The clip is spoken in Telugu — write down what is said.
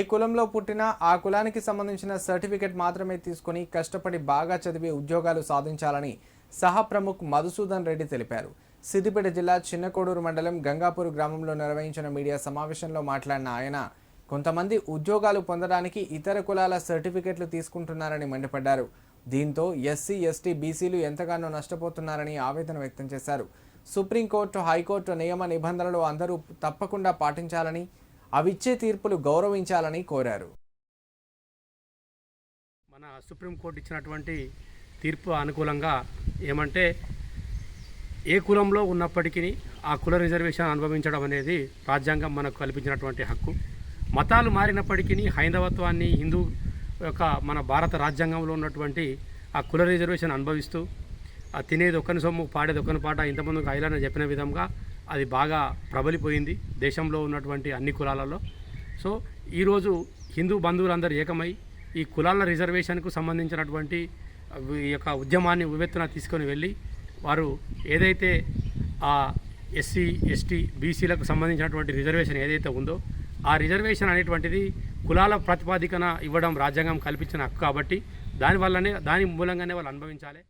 ఏ కులంలో పుట్టినా ఆ కులానికి సంబంధించిన సర్టిఫికెట్ మాత్రమే తీసుకుని కష్టపడి బాగా చదివి ఉద్యోగాలు సాధించాలని సహ ప్రముఖ్ మధుసూదన్ రెడ్డి తెలిపారు. సిద్దిపేట జిల్లా చిన్నకోడూరు మండలం గంగాపూర్ గ్రామంలో నిర్వహించిన మీడియా సమావేశంలో మాట్లాడిన ఆయన కొంతమంది ఉద్యోగాలు పొందడానికి ఇతర కులాల సర్టిఫికెట్లు తీసుకుంటున్నారని మండిపడ్డారు. దీంతో ఎస్సీ ఎస్టీ బీసీలు ఎంతగానో నష్టపోతున్నారని ఆవేదన వ్యక్తం చేశారు. సుప్రీంకోర్టు హైకోర్టు నియమ నిబంధనలు అందరూ తప్పకుండా పాటించాలని అవిచ్చే తీర్పులు గౌరవించాలని కోరారు. మన సుప్రీంకోర్టు ఇచ్చినటువంటి తీర్పు అనుకూలంగా ఏమంటే ఏ కులంలో ఉన్నప్పటికీ ఆ కుల రిజర్వేషన్ అనుభవించడం అనేది రాజ్యాంగం మనకు కల్పించినటువంటి హక్కు. మతాలు మారినప్పటికీ హైందవత్వాన్ని హిందూ యొక్క మన భారత రాజ్యాంగంలో ఉన్నటువంటి ఆ కుల రిజర్వేషన్ అనుభవిస్తూ ఆ తినేది ఒకని సొమ్ము పాడేది ఒకని పాట ఇంతకుముందు ఐలాన చెప్పిన విధంగా అది బాగా ప్రబలిపోయింది దేశంలో ఉన్నటువంటి అన్ని కులాలలో. సో ఈరోజు హిందూ బంధువులందరూ ఏకమై ఈ కులాల రిజర్వేషన్కు సంబంధించినటువంటి ఈ యొక్క ఉద్యమాన్ని ఉవ్వెత్తున తీసుకొని వెళ్ళి వారు ఏదైతే ఆ ఎస్సీ ఎస్టీ బీసీలకు సంబంధించినటువంటి రిజర్వేషన్ ఏదైతే ఉందో ఆ రిజర్వేషన్ అనేటువంటిది కులాల ప్రతిపాదికన ఇవ్వడం రాజ్యాంగం కల్పించిన హక్కు కాబట్టి దానివల్లనే దాని మూలంగానే వాళ్ళు అనుభవించాలి.